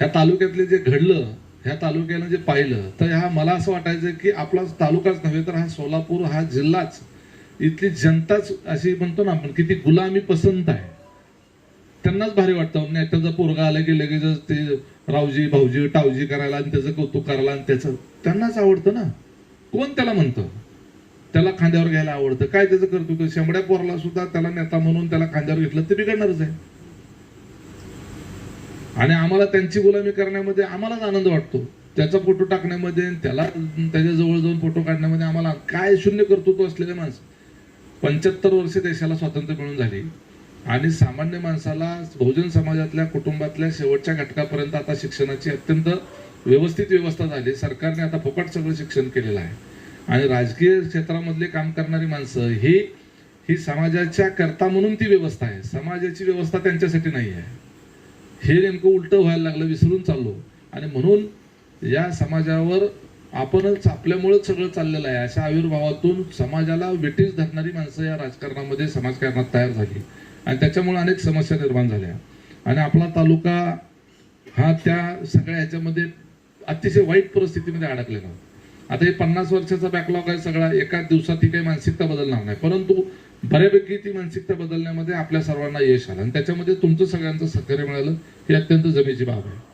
ह्या तालुक्यातले जे घडलं ह्या तालुक्यानं जे पाहिलं तर ह्या मला असं वाटायचं की आपला तालुकाच नव्हे तर हा सोलापूर हा जिल्हाच इथली जनताच अशी म्हणतो ना आपण किती गुलामी पसंत आहे. त्यांनाच भारी वाटतं त्याचा पोरगा आला की लगेचच ते रावजी भाऊजी टावजी करायला आणि त्याचं कौतुक करायला आणि त्याचं त्यांनाच आवडतं ना. कोण त्याला म्हणतं? त्याला खांद्यावर घ्यायला आवडतं. काय त्याचं करतो शेंबड्या पोराला सुद्धा त्याला नेता म्हणून त्याला खांद्यावर घेतलं ते बिघडणारच आहे. आणि आम्हाला त्यांची गुलामी करण्यामध्ये आम्हालाच आनंद वाटतो. त्याचा फोटो टाकण्यामध्ये त्याला त्याच्याजवळ जाऊन फोटो काढण्यामध्ये आम्हाला काय शून्य कर्तृत्व असलेले माणसं? पंच्याहत्तर वर्ष देशाला स्वातंत्र्य मिळून झाली. आणि सामान्य माणसाला बहुजन समाजातल्या कुटुंबातल्या शेवटच्या घटकापर्यंत आता शिक्षणाची अत्यंत व्यवस्थित व्यवस्था झाली. सरकारने आता फुकट सगळं शिक्षण केलेलं आहे. आणि राजकीय क्षेत्रामधले काम करणारी माणसं ही ही समाजाच्या करता म्हणून ती व्यवस्था आहे. समाजाची व्यवस्था त्यांच्यासाठी नाही आहे हे नेमकं उलटं व्हायला लागलं विसरून चाललो. आणि म्हणून या समाजावर आपणच आपल्यामुळेच सगळं चाललेलं आहे. अशा आविर्भावातून समाजाला वेटीस धरणारी माणसं या राजकारणामध्ये समाजकारणात तयार झाली. आणि त्याच्यामुळे अनेक समस्या निर्माण झाल्या. आणि आपला तालुका हा त्या सगळ्या ह्याच्यामध्ये अतिशय वाईट परिस्थितीमध्ये अडकलेला. आता हे पन्नास वर्षाचा बॅकलॉग आहे सगळा. एका दिवसात ही काही मानसिकता बदलणार नाही. परंतु बऱ्यापैकी ती मानसिकता बदलण्यामध्ये आपल्या सर्वांना यश आलं. आणि त्याच्यामध्ये तुमचं सगळ्यांचं सहकार्य मिळालं. ही अत्यंत जमेची बाब आहे.